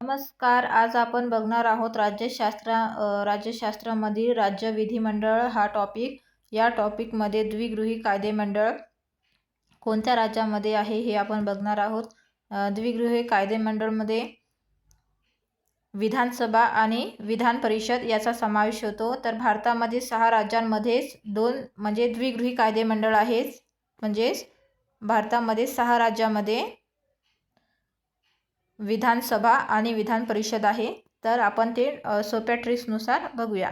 नमस्कार आज आपण बघणार आहोत राज्यशास्त्र राज्यशास्त्रामधील राज्य विधिमंडळ हा टॉपिक या टॉपिकमध्ये द्विगृही कायदेमंडळ कोणत्या राज्यामध्ये आहे हे आपण बघणार आहोत. द्विगृही कायदेमंडळमध्ये विधानसभा आणि विधान परिषद याचा समावेश होतो. तर भारतामध्ये सहा राज्यांमध्येच दोन म्हणजे द्विगृही कायदेमंडळ आहेच म्हणजेच भारतामध्ये सहा राज्यामध्ये विधानसभा आणि विधान परिषद आहे तर आपण ते सोप्या ट्रिक्सनुसार बघूया.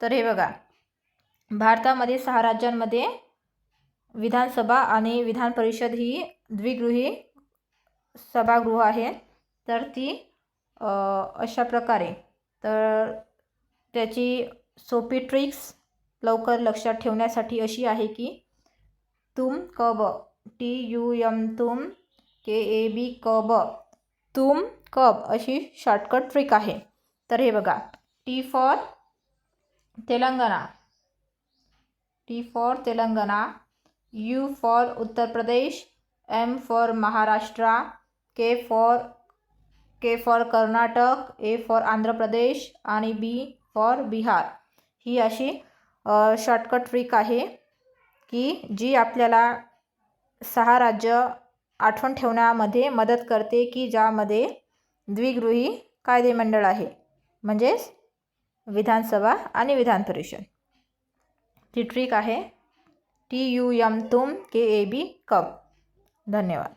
तर हे बघा. भारतामध्ये सहा राज्यांमध्ये विधानसभा आणि विधान परिषद ही द्विगृही सभागृह आहे. तर ती अशा प्रकारे. तर त्याची सोपी ट्रिक्स लवकर लक्षात ठेवण्यासाठी अशी आहे की तुम कब टी यू यम तुम के ए बी कब तुम कब अशी शॉर्टकट ट्रिक आहे. तर हे बघा. T for Telangana. T for Telangana. U for Uttar Pradesh. M for Maharashtra. K for K for Karnataka. A for Andhra Pradesh. आणि बी फॉर बिहार. ही अशी शॉर्टकट ट्रिक आहे की जी आपल्याला सहा राज्य आठवण ठेवण्यामध्ये मदत करते की ज्यामध्ये द्विगृही कायदेमंडळ आहे म्हणजेच विधानसभा आणि विधान परिषद. ती ट्रिक आहे टी यू यम तुम के ए बी कप धन्यवाद.